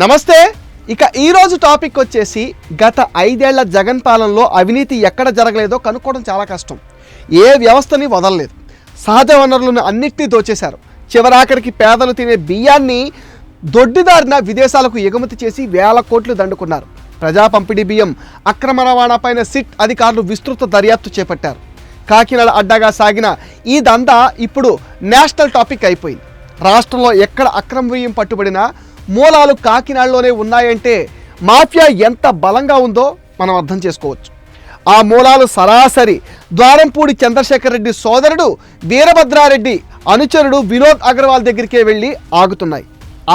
నమస్తే. ఇక ఈరోజు టాపిక్ వచ్చేసి గత ఐదేళ్ళ జగన్ పాలనలో అవినీతి ఎక్కడ జరగలేదో కనుక్కోవడం చాలా కష్టం. ఏ వ్యవస్థని వదలలేదు. సహజ వనరులను అన్నిటినీ దోచేశారు. చివరాఖరికి పేదలు తినే బియ్యాన్ని దొడ్డిదారిన విదేశాలకు ఎగుమతి చేసి వేల కోట్లు దండుకున్నారు. ప్రజా పంపిణీ బియ్యం అక్రమ రవాణాపైన సిట్ అధికారులు విస్తృత దర్యాప్తు చేపట్టారు. కాకినాడ అడ్డాగా సాగిన ఈ దందా ఇప్పుడు నేషనల్ టాపిక్ అయిపోయింది. రాష్ట్రంలో ఎక్కడ అక్రమ బియ్యం పట్టుబడినా మూలాలు కాకినాడలోనే ఉన్నాయంటే మాఫియా ఎంత బలంగా ఉందో మనం అర్థం చేసుకోవచ్చు. ఆ మూలాలు సరాసరి ద్వారంపూడి చంద్రశేఖర్ రెడ్డి సోదరుడు వీరభద్రారెడ్డి అనుచరుడు వినోద్ అగర్వాల్ దగ్గరికే వెళ్ళి ఆగుతున్నాయి.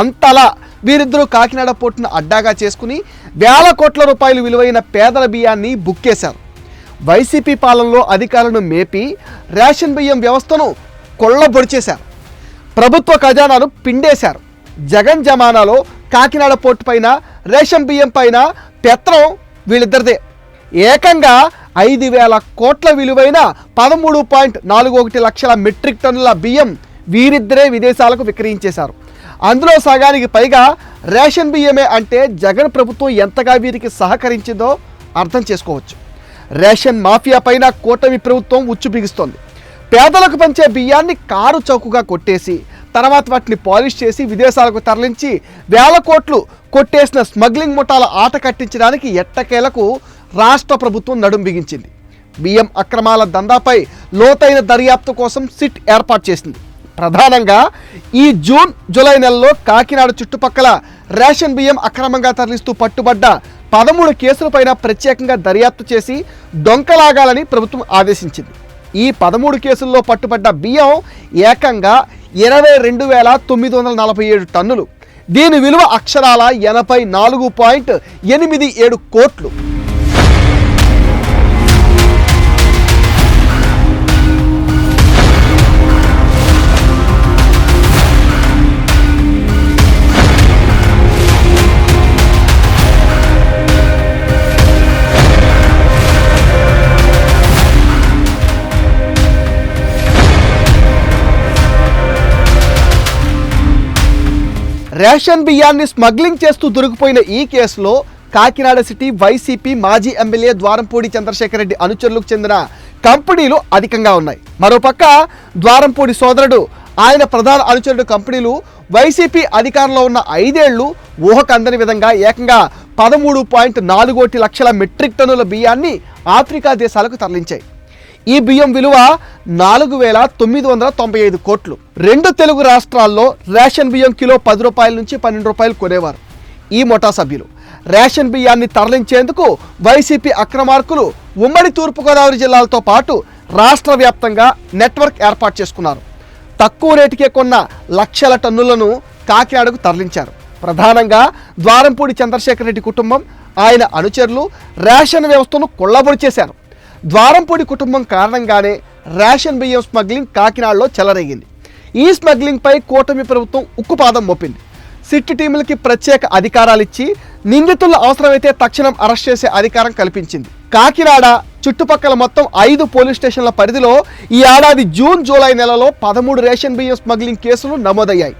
అంతలా వీరిద్దరూ కాకినాడ పోర్టును అడ్డాగా చేసుకుని వేల కోట్ల రూపాయలు విలువైన పేదల బియ్యాన్ని బుక్ చేశారు. వైసీపీ పాలనలో అధికారులను మేపి రేషన్ బియ్యం వ్యవస్థను కొళ్ళబొడిచేశారు ప్రభుత్వ ఖజానాను పిండేశారు. జగన్ జమానాలో కాకినాడ పోర్టు పైన రేషన్ బియ్యం పైన పెత్రం వీళ్ళిద్దరిదే. ఏకంగా ఐదు వేల కోట్ల విలువైన పదమూడు పాయింట్ నాలుగు ఒకటి లక్షల మెట్రిక్ టన్నుల బియ్యం వీరిద్దరే విదేశాలకు విక్రయించేశారు. అందులో సగానికి పైగా రేషన్ బియ్యమే అంటే జగన్ ప్రభుత్వం ఎంతగా వీరికి సహకరించిందో అర్థం చేసుకోవచ్చు. రేషన్ మాఫియా పైన కూటమి ప్రభుత్వం ఉచ్చు బిగిస్తోంది పేదలకు పంచే బియ్యాన్ని కారు చౌకగా కొట్టేసి తర్వాత వాటిని పాలిష్ చేసి విదేశాలకు తరలించి వేల కోట్లు కొట్టేసిన స్మగ్లింగ్ ముఠాల ఆట కట్టించడానికి ఎట్టకేలకు రాష్ట్ర ప్రభుత్వం నడుం బిగించింది. బియ్యం అక్రమాల దందాపై లోతైన దర్యాప్తు కోసం సిట్ ఏర్పాటు చేసింది. ప్రధానంగా ఈ జూన్ జూలై నెలలో కాకినాడ చుట్టుపక్కల రేషన్ బియ్యం అక్రమంగా తరలిస్తూ పట్టుబడ్డ పదమూడు కేసులపైన ప్రత్యేకంగా దర్యాప్తు చేసి డొంకలాగాలని ప్రభుత్వం ఆదేశించింది. ఈ పదమూడు కేసుల్లో పట్టుబడ్డ బియ్యం ఏకంగా ఇరవై రెండు వేల తొమ్మిది వందల నలభై ఏడు టన్నులు. దీని విలువ అక్షరాల ఎనభై నాలుగు పాయింట్ ఎనిమిది ఏడు కోట్లు. రేషన్ బియ్యాన్ని స్మగ్లింగ్ చేస్తూ దొరికిపోయిన ఈ కేసులో కాకినాడ సిటీ వైసీపీ మాజీ ఎమ్మెల్యే ద్వారంపూడి చంద్రశేఖర్ రెడ్డి అనుచరులకు చెందిన కంపెనీలు అధికంగా ఉన్నాయి. మరోపక్క ద్వారంపూడి సోదరుడు ఆయన ప్రధాన అనుచరుడు కంపెనీలు వైసీపీ అధికారంలో ఉన్న ఐదేళ్ళు ఊహకందని విధంగా ఏకంగా పదమూడు పాయింట్ నాలుగోటి లక్షల మెట్రిక్ టన్నుల బియ్యాన్ని ఆఫ్రికా దేశాలకు తరలించాయి. ఈ బియ్యం విలువ నాలుగు వేల తొమ్మిది వందల తొంభై ఐదు కోట్లు. రెండు తెలుగు రాష్ట్రాల్లో రేషన్ బియ్యం కిలో పది రూపాయల నుంచి పన్నెండు రూపాయలు కొనేవారు. ఈ మొఠా సభ్యులు రేషన్ బియ్యాన్ని తరలించేందుకు వైసీపీ అక్రమార్కులు ఉమ్మడి తూర్పుగోదావరి జిల్లాలతో పాటు రాష్ట్ర వ్యాప్తంగా నెట్వర్క్ ఏర్పాటు చేసుకున్నారు. తక్కువ రేటుకే కొన్న లక్షల టన్నులను కాకినాడకు తరలించారు. ప్రధానంగా ద్వారంపూడి చంద్రశేఖర్ రెడ్డి కుటుంబం ఆయన అనుచరులు రేషన్ వ్యవస్థను కొల్లబొడి చేశారు. ద్వారంపూడి కుటుంబం కారణంగానే రేషన్ బియ్యం స్మగ్లింగ్ కాకినాడలో చెలరేగింది. ఈ స్మగ్లింగ్పై కూటమి ప్రభుత్వం ఉక్కుపాదం మోపింది. సిట్ టీములకి ప్రత్యేక అధికారాలు ఇచ్చి నిందితులు అవసరమైతే తక్షణం అరెస్ట్ చేసే అధికారం కల్పించింది. కాకినాడ చుట్టుపక్కల మొత్తం ఐదు పోలీస్ స్టేషన్ల పరిధిలో ఈ ఏడాది జూన్ జూలై నెలలో పదమూడు రేషన్ బియ్యం స్మగ్లింగ్ కేసులు నమోదయ్యాయి.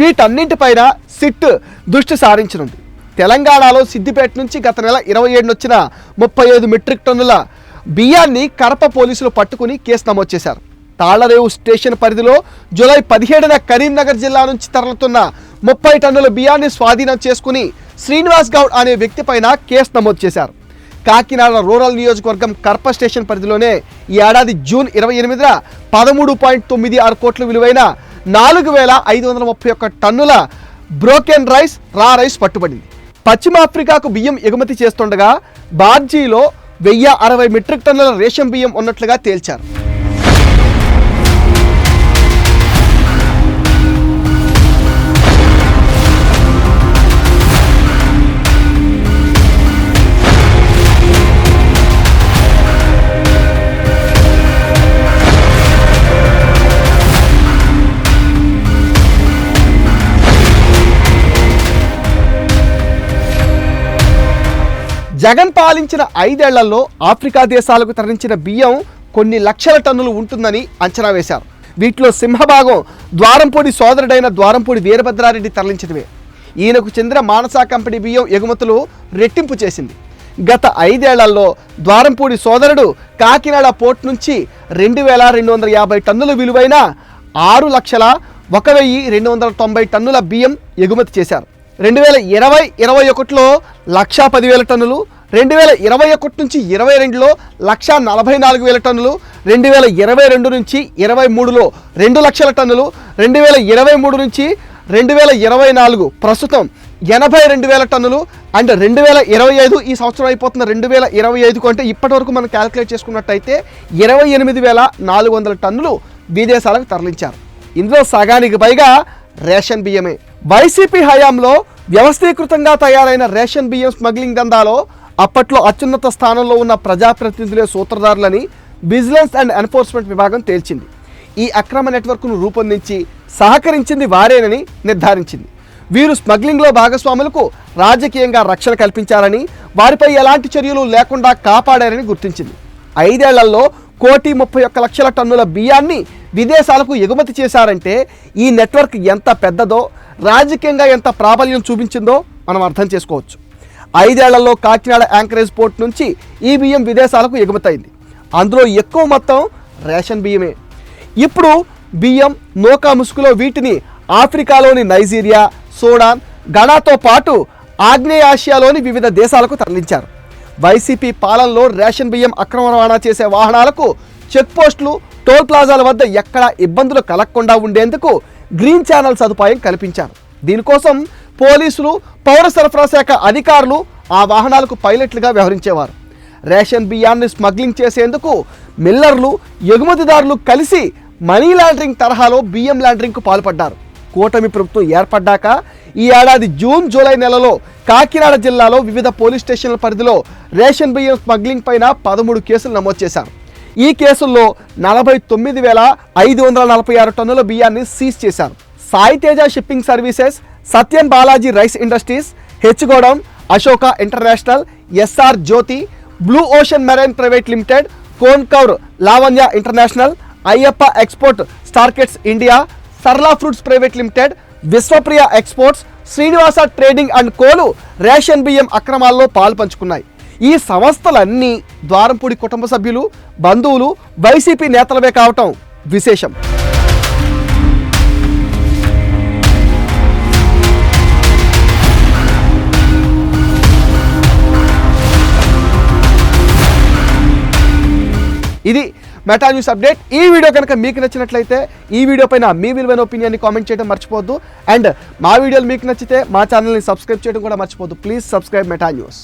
వీటన్నింటిపైన సిట్ దృష్టి సారించనుంది. తెలంగాణలో సిద్దిపేట నుంచి గత నెల ఇరవై ఏడున వచ్చిన ముప్పై ఐదు మెట్రిక్ టన్నుల బియ్యాన్ని కరప పోలీసులు పట్టుకుని కేసు నమోదు చేశారు. తాళ్ళరేవు స్టేషన్ పరిధిలో జూలై పదిహేడున కరీంనగర్ జిల్లా నుంచి తరలుతున్న ముప్పై టన్నుల బియ్యాన్ని స్వాధీనం చేసుకుని శ్రీనివాస్ గౌడ్ అనే వ్యక్తిపైన కేసు నమోదు చేశారు. కాకినాడ రూరల్ నియోజకవర్గం కర్ప స్టేషన్ పరిధిలోనే ఈ ఏడాది జూన్ ఇరవై ఎనిమిదిన పదమూడు పాయింట్ తొమ్మిది ఆరు కోట్ల విలువైన నాలుగు వేల ఐదు వందల ముప్పై ఒక్క టన్నుల బ్రోకెన్ రైస్ రా రైస్ పట్టుబడింది. పశ్చిమాఫ్రికాకు బియ్యం ఎగుమతి చేస్తుండగా బార్జీలో వెయ్యి అరవై మెట్రిక్ టన్నుల రేషన్ బియ్యం ఉన్నట్లుగా తేల్చారు. జగన్ పాలించిన ఐదేళ్ళలో ఆఫ్రికా దేశాలకు తరలించిన బియ్యం కొన్ని లక్షల టన్నులు ఉంటుందని అంచనా వేశారు. వీటిలో సింహభాగం ద్వారంపూడి సోదరుడైన ద్వారంపూడి వీరభద్రారెడ్డి తరలించినవే. ఈయనకు చెందిన మానసా కంపెనీ బియ్యం ఎగుమతులు రెట్టింపు చేసింది. గత ఐదేళ్ళలో ద్వారంపూడి సోదరుడు కాకినాడ పోర్ట్ నుంచి రెండు వేల రెండు వందల యాభై టన్నుల విలువైన ఆరు లక్షల ఒక వెయ్యి రెండు వందల తొంభై టన్నుల బియ్యం ఎగుమతి చేశారు. రెండు వేల ఇరవై ఇరవై ఒకటిలో లక్షా పదివేల టన్నులు రెండు వేల ఇరవై ఒకటి నుంచి ఇరవై రెండులో లక్షా నలభై నాలుగు వేల టన్నులు రెండు వేల ఇరవై రెండు నుంచి ఇరవై మూడులో రెండు లక్షల టన్నులు రెండు వేల ఇరవై మూడు నుంచి రెండు వేల ఇరవై నాలుగు ప్రస్తుతం ఎనభై రెండు వేల టన్నులు అండ్ రెండు వేల ఇరవై ఐదు ఈ సంవత్సరం అయిపోతున్న రెండు వేల ఇరవై ఐదుకు అంటే ఇప్పటి వరకు మనం క్యాలిక్యులేట్ చేసుకున్నట్టయితే ఇరవై ఎనిమిది వేల నాలుగు వందల టన్నులు విదేశాలకు తరలించారు. ఇందులో సగానికి పైగా రేషన్ బియ్యమే. వైసీపీ హయాంలో వ్యవస్థీకృతంగా తయారైన రేషన్ బియ్యం స్మగ్లింగ్ దందాలో అప్పట్లో అత్యున్నత స్థానంలో ఉన్న ప్రజాప్రతినిధులే సూత్రధారులని విజిలెన్స్ అండ్ ఎన్ఫోర్స్మెంట్ విభాగం తేల్చింది. ఈ అక్రమ నెట్వర్క్ను రూపొందించి సహకరించింది వారేనని నిర్ధారించింది. వీరు స్మగ్లింగ్లో భాగస్వాములకు రాజకీయంగా రక్షణ కల్పించారని వారిపై ఎలాంటి చర్యలు లేకుండా కాపాడారని గుర్తించింది. ఐదేళ్ళలో కోటి ముప్పై ఒక్క లక్షల టన్నుల బియ్యాన్ని విదేశాలకు ఎగుమతి చేశారంటే ఈ నెట్వర్క్ ఎంత పెద్దదో రాజకీయంగా ఎంత ప్రాబల్యం చూపించిందో మనం అర్థం చేసుకోవచ్చు. ఐదేళ్ళలో కాకినాడ యాంకరేజ్ పోర్ట్ నుంచి ఈ బియ్యం విదేశాలకు ఎగుమతైంది అందులో ఎక్కువ మొత్తం రేషన్ బియ్యమే. ఇప్పుడు బియ్యం నోకా ముసుగులో వీటిని ఆఫ్రికాలోని నైజీరియా సూడాన్ గణాతో పాటు ఆగ్నేయాసియాలోని వివిధ దేశాలకు తరలించారు. వైసీపీ పాలనలో రేషన్ బియ్యం అక్రమ రవాణా చేసే వాహనాలకు చెక్పోస్టులు టోల్ ప్లాజాల వద్ద ఎక్కడా ఇబ్బందులు కలగకుండా ఉండేందుకు గ్రీన్ ఛానల్ సదుపాయం కల్పించారు. దీనికోసం పోలీసులు పౌర సరఫరా శాఖ అధికారులు ఆ వాహనాలకు పైలట్లుగా వ్యవహరించేవారు. రేషన్ బియ్యాన్ని స్మగ్లింగ్ చేసేందుకు మిల్లర్లు ఎగుమతిదారులు కలిసి మనీ లాండరింగ్ తరహాలో బియ్యం లాండరింగ్కు పాల్పడ్డారు. కూటమి ప్రభుత్వం ఏర్పడ్డాక ఈ ఏడాది జూన్ జూలై నెలలో కాకినాడ జిల్లాలో వివిధ పోలీస్ స్టేషన్ల పరిధిలో రేషన్ బియ్యం స్మగ్లింగ్ పైన పదమూడు కేసులు నమోదు చేశారు. ఈ కేసుల్లో నలభై తొమ్మిది వేల ఐదు వందల నలభై ఆరు టన్నుల బియ్యాన్ని సీజ్ చేశారు. Sai Teja shipping services Satyan Balaji rice industries H godown Ashoka international SR Jyothi blue ocean marine private limited కోన్కౌర్ Lavanya international Ayyappa export స్టార్కెట్స్ India Sarla fruits private limited Vishwapriya exports Srinivasa trading and కోలు ration బియ్యం అక్రమాల్లో పాల్పంచుకున్నాయి. ఈ సంస్థలన్నీ ద్వారంపూడి కుటుంబ సభ్యులు బంధువులు YCP నేతలవే కావటం విశేషం. ఇది మెటా న్యూస్ అప్డేట్ ఈ వీడియో కనుక మీకు నచ్చినట్లయితే ఈ వీడియో పైన మీ విలువైన ఒపీనియన్ని కామెంట్ చేయడం మర్చిపోద్దు అండ్ మా వీడియోలు మీకు నచ్చితే మా ఛానల్ని సబ్స్క్రైబ్ చేయడం కూడా మర్చిపోద్దు ప్లీజ్ సబ్స్క్రైబ్ మెటా న్యూస్